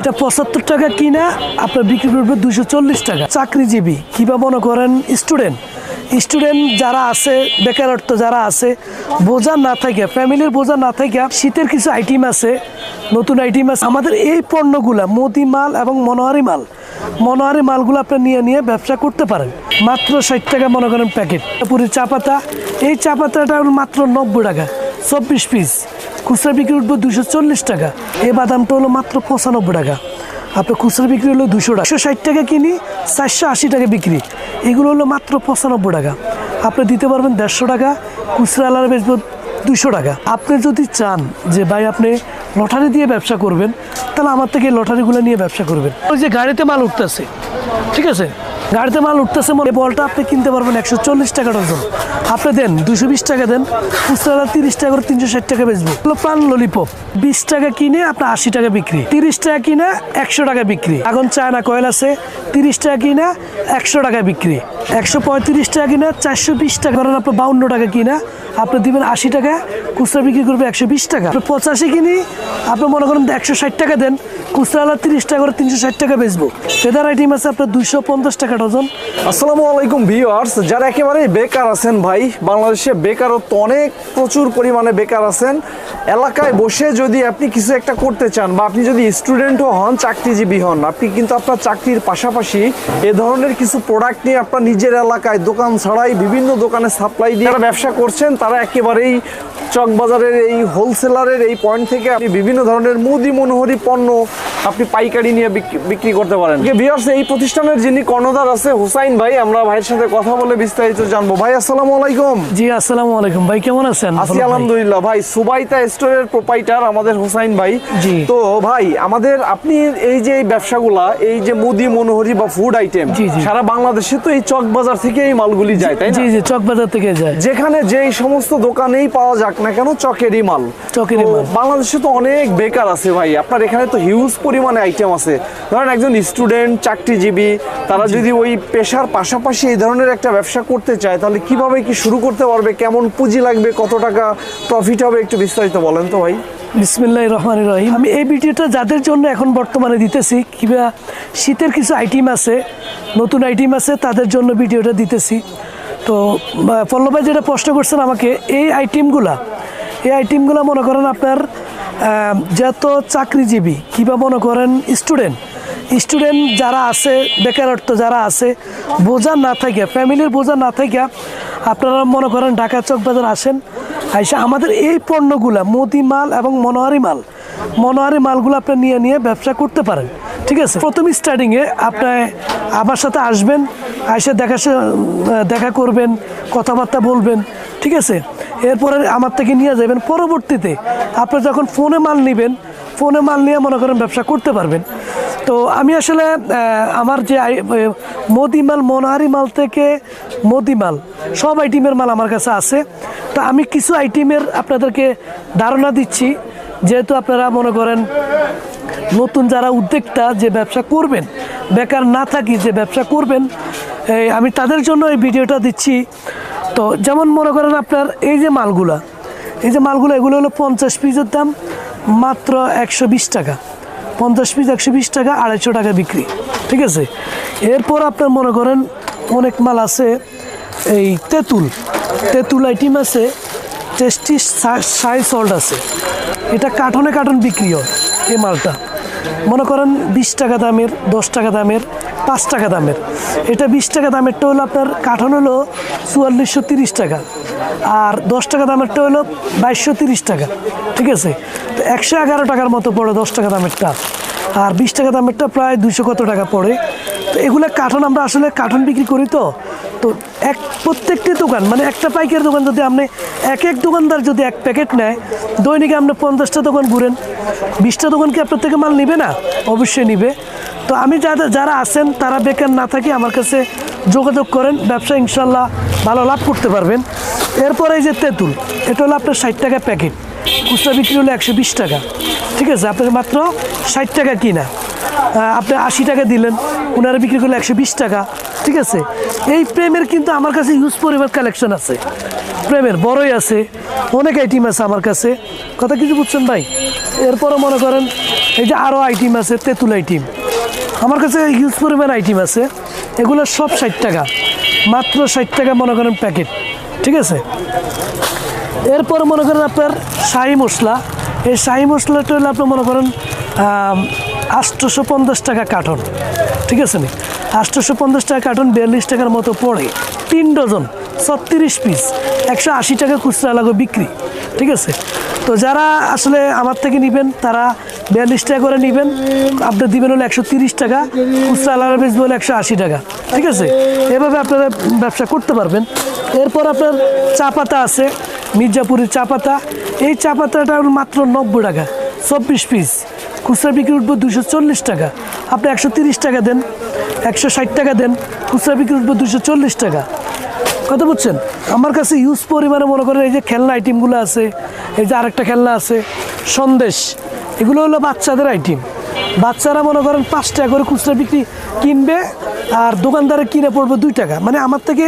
এটা পঁচাত্তর টাকা কিনা, আপনার বিক্রি করবে দুশো চল্লিশ টাকা। চাকরিজীবী কিংবা মনে করেন স্টুডেন্ট স্টুডেন্ট যারা আছে, বেকারত্ব যারা আছে, বোঝা না থাকে ফ্যামিলির বোঝা না থাকে, শীতের কিছু আইটেম আছে, নতুন আইটেম আছে। আমাদের এই পণ্যগুলা, মোদি মাল এবং মনোহারি মাল, মনোহারি মালগুলো আপনি নিয়ে নিয়ে ব্যবসা করতে পারেন। মাত্র ষাট টাকা মনে করেন প্যাকেট। পুরী চা পাতা, এই চা পাতাটা মাত্র নব্বই টাকা। চব্বিশ পিস খুচরা বিক্রি উঠবো দুশো চল্লিশ টাকা। এই বাদামটা হলো মাত্র পঁচানব্বই টাকা। আপনার খুচরা বিক্রি হলো দুশো টাকা। একশো ষাট টাকা কিনি, চারশো আশি টাকা বিক্রি। এগুলো হলো মাত্র পঁচানব্বই টাকা। আপনি দিতে পারবেন দেড়শো টাকা, খুচরা আলাদা বেচবো দুশো টাকা। আপনি যদি চান যে, ভাই, আপনি লটারি দিয়ে ব্যবসা করবেন, তাহলে আমার থেকে লটারিগুলো নিয়ে ব্যবসা করবেন। ওই যে গাড়িতে মাল উঠতেছে। ঠিক আছে? গাড়িতে মাল উঠতেছে মানে বলটা আপনি কিনতে পারবেন একশো চল্লিশ টাকা ডজন। আপনি দেন দুশো বিশ টাকা দেন খুচরা তিরিশ টাকা করে তিনশো ষাট টাকা বেচবো। হলো প্রাণ ললিপপ, বিশ টাকা কিনে আপনার আশি টাকা বিক্রি। তিরিশ টাকা কিনা একশো টাকা বিক্রি। এখন চায়না কয়েল আছে, তিরিশ টাকা কিনা একশো টাকা বিক্রি। একশো পঁয়ত্রিশ টাকা কিনা চারশো বিশ টাকা। করেন আপনার বাউন্ন টাকা কিনা, আপনি দিবেন আশি টাকা, খুচরা বিক্রি করবে একশো বিশ টাকা। আপনি পঁচাশি কিনি, আপনি মনে করেন একশো ষাট টাকা দেন খুচরা তিরিশ টাকা করে তিনশো ষাট টাকা বেচবো। ফেদার আইটেম আছে আপনার দুশো পঞ্চাশ টাকা ডজন আসসালামু আলাইকুম ভিউয়ার্স, যারা একেবারে বেকার আছেন ভাই, বাংলাদেশে বেকারত্ব অনেক, প্রচুর পরিমাণে বেকার আছেন। এলাকায় বসে যদি আপনি কিছু একটা করতে চান বা আপনি যদি স্টুডেন্টও হন, চাকরিজীবী হন, আপনি কিন্তু আপনার চাকরির পাশাপাশি এ ধরনের কিছু প্রোডাক্ট নিয়ে আপনার নিজের এলাকায় দোকান ছাড়াই বিভিন্ন দোকানে সাপ্লাই দিয়ে ব্যবসা করছেন, তারা একেবারেই চকবাজারের এই হোলসেলারের এই পয়েন্ট থেকে আপনি বিভিন্ন ধরনের মুদি মনোহরি পণ্য আপনি পাইকারি নিয়ে বিক্রি- করতে পারেন। এই প্রতিষ্ঠানের যিনি কর্ণধার আছে। হুসাইন ভাই আমরা ভাইয়ের সাথে কথা বলে বিস্তারিত জানব। ভাই আসসালামু আলাইকুম। জি আসসালামু আলাইকুম। ভাই কেমন আছেন? আছি আলহামদুলিল্লাহ। ভাই সুবাইতা স্টোরের প্রোপাইটার আমাদের হুসাইন ভাই। জি। তো ভাই আমাদের আপনি এই যে ব্যবসাগুলা এই যে মুদি মনোহরি বা ফুড আইটেম। সারা বাংলাদেশে তো এই চক বাজার থেকে এই মালগুলি যায় তাই না? জি জি চকবাজার থেকে যায়। যেখানে যেই সমস্ত দোকানেই পাওয়া যাক না কেন চকেরই মাল। চকেরই মাল। বাংলাদেশে তো অনেক বেকার আছে ভাই। আপনার এখানে তো হিউজ পরিমাণে আইটেম আছে। ধরেন একজন স্টুডেন্ট চাকরিজীবী তারা যদি ওই পেশার পাশাপাশি এই ধরনের একটা ব্যবসা করতে চায় তাহলে কীভাবে কি শুরু করতে পারবে কেমন পুঁজি লাগবে কত টাকা প্রফিট হবে একটু বিস্তারিত বলেন তো ভাই। বিসমিল্লাহ রহমান রহিম। আমি এই ভিডিওটা যাদের জন্য এখন বর্তমানে দিতেছি কিংবা শীতের কিছু আইটেম আছে নতুন আইটেম আছে তাদের জন্য ভিডিওটা দিতেছি। তো আহ, পল্লব ভাই যেটা প্রশ্ন করছেন আমাকে এই আইটেমগুলা এই আইটেমগুলো মনে করেন আপনার যত চাকরিজীবী কিংবা মনে করেন স্টুডেন্ট স্টুডেন্ট যারা আছে, বেকারত্ব যারা আছে, বোঝা না থাকিয়া ফ্যামিলির বোঝা না থাকিয়া আপনারা মনে করেন ঢাকা চক বাজার আসেন, আইসা আমাদের এই পণ্যগুলা, মোদি মাল এবং মনোহারি মাল মনোহারি মালগুলো আপনি নিয়ে নিয়ে ব্যবসা করতে পারেন, ঠিক আছে? প্রথম স্টার্টিংয়ে আপনি আমার সাথে আসবেন এসে দেখা দেখা করবেন, কথাবার্তা বলবেন, ঠিক আছে? এরপরে আমার থেকে নিয়ে যাবেন, পরবর্তীতে আপনি যখন ফোনে মাল নেবেন, ফোনে মাল নিয়ে মনে করেন ব্যবসা করতে পারবেন। তো আমি আসলে আমার যে আই- এ, মোদি মাল মনোহারি মাল থেকে মোদি মাল সব আইটেমের মাল আমার কাছে আছে। তো আমি কিছু আইটেমের আপনাদেরকে ধারণা দিচ্ছি। যেহেতু আপনারা মনে করেন নতুন যারা উদ্যোক্তা যে ব্যবসা করবেন বেকার না থাকি যে ব্যবসা করবেন আমি তাদের জন্য এই ভিডিওটা দিচ্ছি। তো যেমন মনে করেন আপনার এই যে মালগুলা এই যে মালগুলো এগুলো হলো পঞ্চাশ পিসের দাম মাত্র একশো বিশ টাকা। পঞ্চাশ পিস, একশো বিশ টাকা, আড়াইশো টাকা বিক্রি। ঠিক আছে? এরপর আপনার মনে করেন অনেক মাল আছে, এই তেঁতুল। তেঁতুল আইটেম আছে টেস্টি সাই সল্ট আছে। এটা কার্টনে কার্টন বিক্রি হয় এই মালটা। মনে করেন বিশ টাকা দামের, দশ টাকা দামের, পাঁচ টাকা দামের। এটা বিশ টাকা দামেরটা হলো আপনার কার্টন হলো চুয়াল্লিশশো তিরিশ টাকা। আর দশ টাকা দামেরটা হলো বাইশশো তিরিশ টাকা, ঠিক আছে? তো একশো এগারো টাকার মতো পড়ে দশ টাকা দামেরটা আর বিশ টাকা দামেরটা প্রায় দুশো কত টাকা পড়ে। তো এগুলো কার্টন আমরা আসলে কার্টন বিক্রি করি তো। তো এক, প্রত্যেকটি দোকান মানে একটা পাইকারি দোকান যদি আপনি এক এক দোকানদার যদি এক প্যাকেট নেয়, দৈনিক আপনি পঞ্চাশটা দোকান ঘুরেন। বিশটা দোকান কি আপনার থেকে মাল নিবে না? অবশ্যই নিবে। তো আমি যারা যারা আছেন, তারা বেকার না থাকি আমার কাছে যোগাযোগ করেন, ব্যবসা ইনশাল্লাহ ভালো লাভ করতে পারবেন। এরপরে এই যে তেঁতুল, এটা হলো আপনার ষাট টাকা প্যাকেট। খুচরা বিক্রি হলো একশো বিশ টাকা। ঠিক আছে? আপনার মাত্র ষাট টাকা কিনা। আপনি আশি টাকা দিলেন ওনারা বিক্রি করলে একশো বিশ টাকা। ঠিক আছে? এই প্রেমের কিন্তু আমার কাছে ইউজ পরিমাণ কালেকশন আছে। প্রেমের বড়ই আছে, অনেক আইটেম আছে আমার কাছে। কথা কিছু বুঝছেন ভাই? এরপরও মনে করেন, এই যে আরও আইটেম আছে, তেঁতুল আইটেম আমার কাছে হিউজ পরিমাণ আইটেম আছে। এগুলো সব ষাট টাকা। মাত্র ষাট টাকা মনে করেন প্যাকেট। ঠিক আছে? এরপর মনে করেন আপনার শাহি মশলা। এই শাহি মশলাটা হলে আপনি মনে করেন আটশোশো পঞ্চাশ টাকা কার্টন। ঠিক আছে নি? আটশোশো পঞ্চাশ টাকা কার্টন, বিয়াল্লিশ টাকার মতো পড়ে। তিন ডজন, ছত্রিশ পিস। একশো আশি টাকা খুচরা লাগবে বিক্রি। ঠিক আছে? তো যারা আসলে আমার থেকে নেবেন, তারা বিয়াল্লিশ টাকা করে নেবেন। আপনি দিবেন হলো একশো তিরিশ টাকা, খুচরা আলাদা বেচবে হলো একশো আশি টাকা। ঠিক আছে? এভাবে আপনারা ব্যবসা করতে পারবেন। এরপর আপনার চা পাতা আছে, মির্জাপুরের চা পাতা। এই চা পাতাটা মাত্র নব্বই টাকা, চব্বিশ পিস। খুচরা বিক্রি উঠবে দুশো চল্লিশ টাকা। আপনি একশো তিরিশ টাকা দেন, একশো ষাট টাকা দেন, খুচরা বিক্রি উঠবে দুশো চল্লিশ টাকা। কথা বুঝছেন? আমার কাছে ইউজ পরিমাণে মনে করেন এই যে খেলনা আইটেমগুলো আছে, এই যে আরেকটা খেলনা আছে, সন্দেশ। এগুলো হলো বাচ্চাদের আইটেম বাচ্চারা মনে করেন পাঁচ টাকা করে খুচরা বিক্রি কিনবে আর দোকানদারে কিনে পড়বে দুই টাকা। মানে আমার থেকে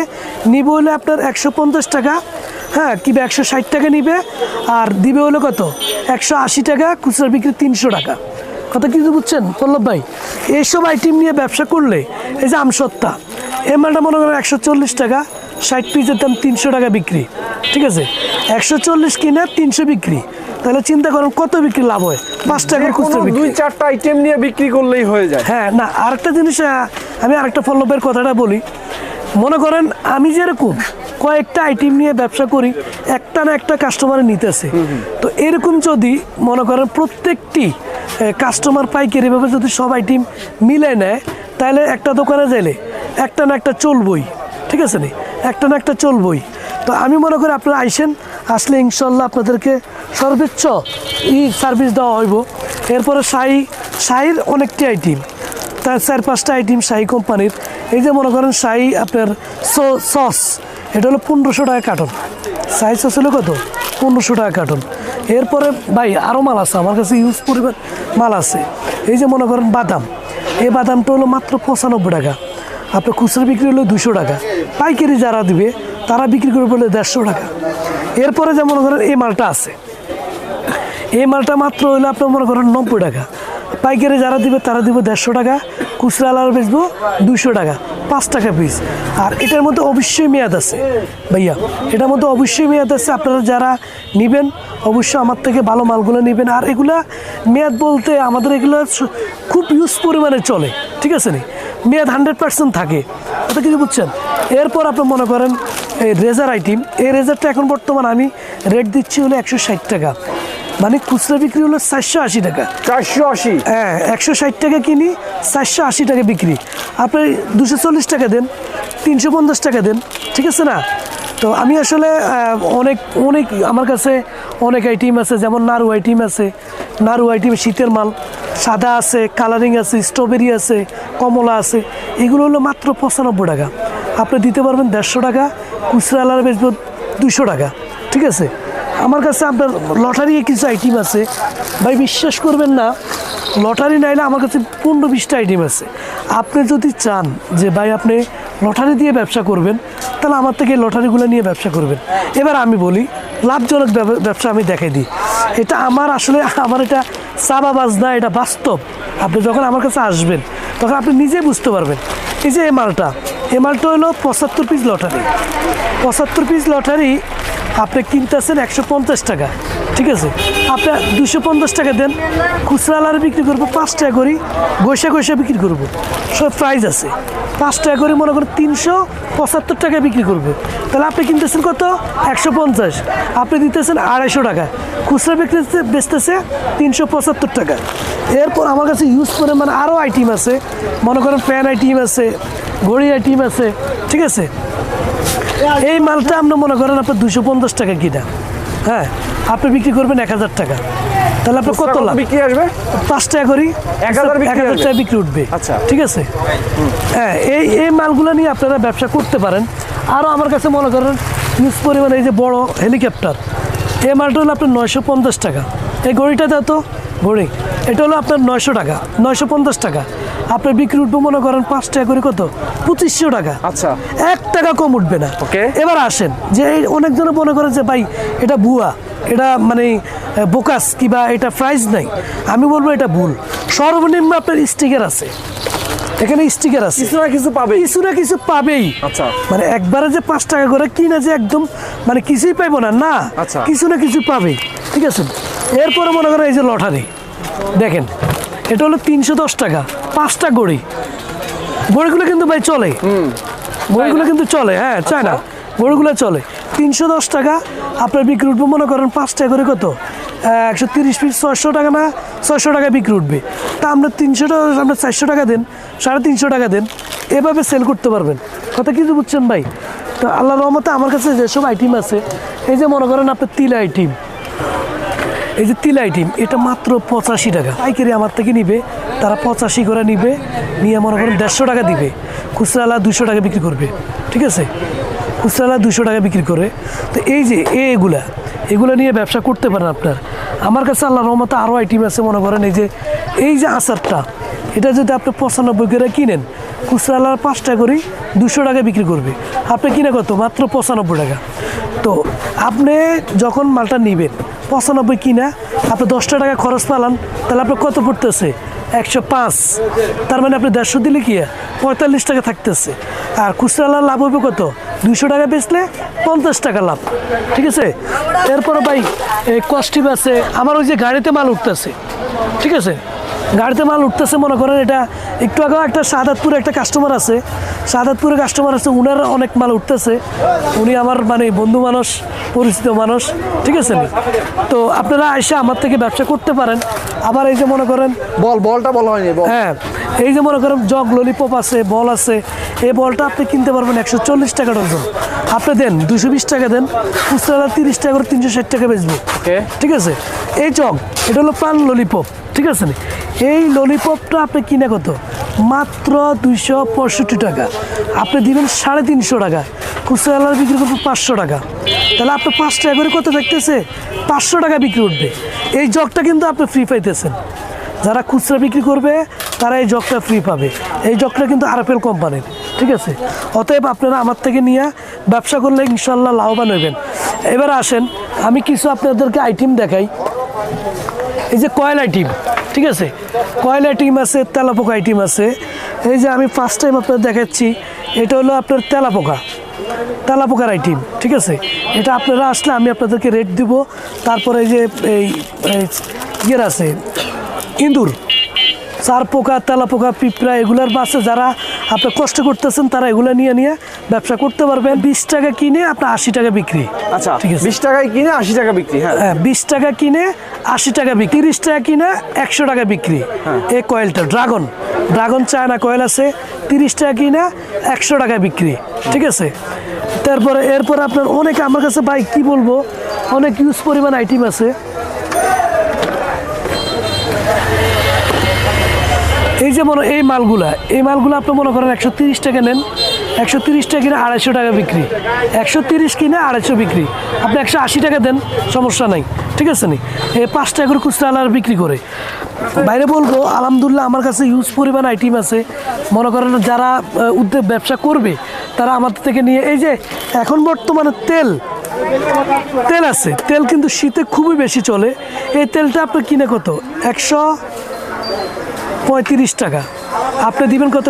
নিবে হলে আপনার একশো পঞ্চাশ টাকা হ্যাঁ কিংবা একশো ষাট টাকা নিবে আর দিবে হলো কত? একশো আশি টাকা, খুচরা বিক্রি তিনশো টাকা। কথা কিছু বুঝছেন পল্লব ভাই? এইসব আইটেম নিয়ে ব্যবসা করলে এই যে আমসত্তা এই মালটা মনে করেন একশো চল্লিশ টাকা, ষাট পিসের দাম তিনশো টাকা বিক্রি। ঠিক আছে? একশো চল্লিশ কিনে তিনশো বিক্রি। তাহলে চিন্তা করেন কত বিক্রি লাভ হয়? পাঁচ টাকার খুচরা বিক্রি। দুই চারটা আইটেম নিয়ে বিক্রি করলেই হয়ে যায়। হ্যাঁ না আরেকটা জিনিস আমি আরেকটা পল্লবের কথাটা বলি। মনে করেন আমি যেরকম কয়েকটা আইটেম নিয়ে ব্যবসা করি একটা না একটা কাস্টমার নিতেছে। তো এরকম যদি মনে করেন প্রত্যেকটি কাস্টমার পাইকারিভাবে যদি সব আইটেম মিলে নেয় তাহলে একটা দোকানে গেলে একটা না একটা চলবই। ঠিক আছে নি? একটা না একটা চলবই। তো আমি মনে করি আপনারা আইসেন আসলে ইনশাল্লাহ আপনাদেরকে সর্বোচ্চ ই সার্ভিস দেওয়া হইব। এরপরে শাহি, শাহির অনেকটি আইটেম তার চার পাঁচটা আইটেম শাহি কোম্পানির এই যে মনে করেন শাহি আপনার সস, এটা হলো পনেরোশো টাকা কার্টন শাহি সস হলো কত? পনেরোশো টাকা কার্টন এরপরে ভাই আরও মাল আছে, আমার কাছে ইউজ পরিমাণ মাল আছে। এই যে মনে করেন বাদাম। এই বাদামটা হলো মাত্র পঁচানব্বই টাকা। আপনার খুচরা বিক্রি হলো দুশো টাকা। পাইকারি যারা দিবে, তারা বিক্রি করে বলে দেড়শো টাকা। এরপরে যে মনে করেন এই মালটা আছে, এই মালটা মাত্র হইলে আপনার মনে করেন নব্বই টাকা। পাইকারি যারা দিবে তারা দিব দেড়শো টাকা, খুচরা আলার বেচবো দুশো টাকা, পাঁচ টাকা পিস আর এটার মধ্যে অবশ্যই মেয়াদ আছে। ভাইয়া, এটার মধ্যে অবশ্যই মেয়াদ আছে, আপনারা যারা নেবেন অবশ্যই আমার থেকে ভালো মালগুলো নেবেন। আর এগুলা মেয়াদ বলতে আমাদের এগুলো খুব ইউজ পরিমাণে চলে, ঠিক আছে নি? মেয়াদ হান্ড্রেড পার্সেন্ট থাকে। ওটা কিছু বুঝছেন? এরপর আপনি মনে করেন এই রেজার আইটেম। এই রেজারটা এখন বর্তমান আমি রেট দিচ্ছি হলো একশো ষাট টাকা। মানে খুচরা বিক্রি হলো চারশো আশি টাকা। চারশো আশি? হ্যাঁ একশো ষাট টাকা কিনি চারশো আশি টাকা বিক্রি। আপনি দুশো চল্লিশ টাকা দেন তিনশো পঞ্চাশ টাকা দেন ঠিক আছে না? তো আমি আসলে অনেক অনেক আমার কাছে অনেক আইটেম আছে যেমন নাড়ু আইটেম আছে। নাড়ু আইটেম শীতের মাল সাদা আছে কালারিং আছে স্ট্রবেরি আছে কমলা আছে এগুলো হলো মাত্র পঁচানব্বই টাকা। আপনি দিতে পারবেন দেড়শো টাকা খুচরা আলার বেচবো দুশো টাকা, ঠিক আছে? আমার কাছে আপনার লটারি কিছু আইটেম আছে। ভাই, বিশ্বাস করবেন না, লটারি নাইলে আমার কাছে পনেরো বিশটা আইটেম আছে। আপনি যদি চান যে, ভাই, আপনি লটারি দিয়ে ব্যবসা করবেন, তাহলে আমার থেকে লটারিগুলো নিয়ে ব্যবসা করবেন। এবার আমি বলি, লাভজনক ব্যব- ব্যবসা আমি দেখাই দিই। এটা আমার আসলে, আমার এটা চাবাবাজ না এটা বাস্তব। আপনি যখন আমার কাছে আসবেন, তখন আপনি নিজেই বুঝতে পারবেন। এই যে মালটা এই মালটা হলো পঁচাত্তর পিস লটারি পঁচাত্তর পিস লটারি আপনি কিনতেছেন একশো পঞ্চাশ টাকা, ঠিক আছে? আপনি দুশো পঞ্চাশ টাকা দেন, খুচরা আলার বিক্রি করব পাঁচ টাকা করি গৈসা গৈসা বিক্রি করব। সব প্রাইস আছে। পাঁচ টাকা করে মনে করেন তিনশো পঁচাত্তর টাকা বিক্রি করবে। তাহলে আপনি কিনতেছেন কত? একশো পঞ্চাশ। আপনি দিতেছেন আড়াইশো টাকা। খুচরা বিক্রি বেচতেছে তিনশো পঁচাত্তর টাকা। এরপর আমার কাছে ইউজ করে মানে আরও আইটেম আছে। মনে করেন ফ্যান আইটেম আছে, ঘড়ি আইটেম আছে, ঠিক আছে? এই মালটা আপনি মনে করেন আপনার দুশো পঞ্চাশ টাকা কিনা। হ্যাঁ আপনি বিক্রি করবেন এক হাজার টাকা। তাহলে আপনার কত লাভ? বিক্রি আসবে? পাঁচ টাকা করি এক হাজার? টাকা বিক্রি উঠবে। আচ্ছা। ঠিক আছে? হ্যাঁ এই এই মালগুলো নিয়ে আপনারা ব্যবসা করতে পারেন। আরও আমার কাছে মনে করেন ইউজ পরিমাণে এই যে বড় হেলিকপ্টার এই মালটা হলো আপনার নয়শো পঞ্চাশ টাকা। এই ঘড়িটা দাও তো ঘড়ি। এটা হলো আপনার নয়শো টাকা নয়শো পঞ্চাশ টাকা। আপনার বিক্রি উঠবে মনে করেন পাঁচ টাকা করে কত? পঁচিশশো টাকা। আচ্ছা। এক টাকা কম উঠবে না। Okay. এবার আসেন যে অনেকজনে মনে করে যে ভাই এটা ভুয়া। এটা মানে বোকাস কিবা এটা প্রাইস নাই। আমি বলব এটা ভুল। সর্বনিম্ন আপনার স্টিকার আছে। এখানে স্টিকার আছে। কিছু না কিছু পাবে কিছু না কিছু পাবেই। আচ্ছা। মানে একবারে যে পাঁচ টাকা করে কিনা যে একদম মানে কিছুই পাইবো না। না আচ্ছা। কিছু না কিছু পাবেই ঠিক আছে? এরপরে মনে করেন এই যে লটারি। দেখেন এটা হলো তিনশো দশ টাকা। পাঁচটা গড়ি। গড়িগুলো কিন্তু ভাই চলে। গড়িগুলো কিন্তু চলে হ্যাঁ চায় না গড়িগুলো চলে। তিনশো দশ টাকা আপনার বিক্রি উঠবে মনে করেন পাঁচ টাকা করে কত? একশো তিরিশ পিস ছয়শো টাকা না ছয়শো টাকা বিক্রি উঠবে। তা আমরা তিনশো টাকা আপনার চারশো টাকা দেন সাড়ে তিনশো টাকা দেন এভাবে সেল করতে পারবেন। কথা কিন্তু বুঝছেন ভাই? তো আল্লাহ রহমতে আমার কাছে যেসব আইটেম আছে এই যে মনে করেন আপনার তিল আইটেম এই যে তিল আইটেম এটা মাত্র পঁচাশি টাকা। পাইকারি আমার থেকে নিবে, তারা পঁচাশি করে নিবে, নিয়ে মনে করেন দেড়শো টাকা দিবে। খুচরালা দুশো টাকা বিক্রি করবে, ঠিক আছে? খুচরালা দুশো টাকা বিক্রি করে। তো এই যে এগুলা, এগুলো নিয়ে ব্যবসা করতে পারেন আপনার। আমার কাছে আল্লাহ রহমতে আরও আইটেম আছে মনে করেন, এই যে এই যে আচারটা, এটা যদি আপনি পঁচানব্বই করে কিনেন, খুচরালার পাঁচটা করেই দুশো টাকা বিক্রি করবে। আপনি কিনে কত? মাত্র পঁচানব্বই টাকা। তো আপনি যখন মালটা নেবেন পঁচানব্বই কিনা, আপনি দশটা টাকা খরচ পালান, তাহলে আপনার কত পড়তেছে? একশো পাঁচ। তার মানে আপনি দেড়শো দিলে কি? পঁয়তাল্লিশ টাকা থাকতেছে। আর খুচরা লাভ হবে কত? দুইশো টাকা বেচলে পঞ্চাশ টাকা লাভ। ঠিক আছে? এরপরে ভাই, এই কস্টিভ আছে। আমার ওই যে গাড়িতে মাল উঠতেছে। ঠিক আছে? গাড়িতে মাল উঠতেছে মনে করেন এটা একটু আগেও একটা সাদাতপুরে একটা কাস্টমার আছে। সাদাতপুরে কাস্টমার আছে উনার অনেক মাল উঠতেছে। উনি আমার মানে বন্ধু মানুষ পরিচিত মানুষ ঠিক আছে তো আপনারা এসে আমার থেকে ব্যবসা করতে পারেন। আবার এই যে মনে করেন বল বলটা বলা হয়নি বল। হ্যাঁ এই যে মনে করেন জগ ললিপপ আছে বল আছে এই বলটা আপনি কিনতে পারবেন একশো চল্লিশ টাকা ডজন। আপনি দেন দুশো বিশ টাকা দেন খুচরা তিরিশ টাকা করে তিনশো ষাট টাকা বেচবো। ওকে ঠিক আছে? এই চক এটা হলো পান ললিপপ ঠিক আছে এই ললিপপটা আপনি কিনে কত? মাত্র দুইশো পঁয়ষট্টি টাকা। আপনি দিবেন সাড়ে তিনশো টাকা। খুচরা বিক্রি করবেন পাঁচশো টাকা। তাহলে আপনি পাঁচ টাকা করে কত দেখতেছে পাঁচশো টাকা বিক্রি উঠবে। এই জগটা কিন্তু আপনি ফ্রি পাইতেছেন। যারা খুচরা বিক্রি করবে, তারা এই জগটা ফ্রি পাবে। এই জগটা কিন্তু আরএফএল কোম্পানির, ঠিক আছে? অতএব আপনারা আমার থেকে নিয়ে ব্যবসা করলে ইনশাল্লাহ লাভবান হবেন এবার আসেন, আমি কিছু আপনাদেরকে আইটেম দেখাই। এই যে কয়লা আইটেম ঠিক আছে? কয়লা আইটেম আছে, তেলাপোকা আইটেম আছে। এই যে আমি ফার্স্ট টাইম আপনার দেখাচ্ছি, এটা হলো আপনার তেলাপোকা, তেলাপোকার আইটিম ঠিক আছে? এটা আপনারা আসলে আমি আপনাদেরকে রেট দিব। তারপরে এই যে এই ইয়ের আছে, ইঁদুর, চার পোকা তেলা পোকা পিঁপড়া, এগুলার বাসে যারা আপনি কষ্ট করতেছেন তারা এগুলো নিয়ে নিয়ে ব্যবসা করতে পারবেন। বিশ টাকা কিনে আপনার আশি টাকা বিক্রি। আচ্ছা ঠিক আছে? বিশ টাকায় কিনে আশি টাকা বিক্রি হ্যাঁ। হ্যাঁ বিশ টাকা কিনে আশি টাকা বিক্রি তিরিশ টাকা কিনে একশো টাকা বিক্রি। এই কয়েলটা ড্রাগন। ড্রাগন চায়না কয়েল আছে তিরিশ টাকা কিনে একশো টাকা বিক্রি। ঠিক আছে? তারপরে এরপরে আপনার অনেক আমার কাছে ভাই কি বলব? অনেক ইউজ পরিমাণ আইটেম আছে। এই যে মনে এই মালগুলা, এই মালগুলো আপনি মনে করেন একশো তিরিশ টাকা নেন, একশো তিরিশ টাকা কিনে আড়াইশো টাকা বিক্রি, একশো তিরিশ কিনে আড়াইশো বিক্রি। আপনি একশো আশি টাকা দেন, সমস্যা নাই, ঠিক আছে নি? এই পাঁচ টাকা করে খুচরা আলার বিক্রি করে। বাইরে বলব, আলহামদুলিল্লাহ আমার কাছে ইউজ পরিমাণ আইটেম আছে। মনে করেন যারা উদ্যোগ ব্যবসা করবে, তারা আমাদের থেকে নিয়ে, এই যে এখন বর্তমানে তেল তেল আছে। তেল কিন্তু শীতে খুবই বেশি চলে। এই তেলটা আপনি কিনে কত? একশো পঁয়ত্রিশ টাকা। আপনি দিবেন কত?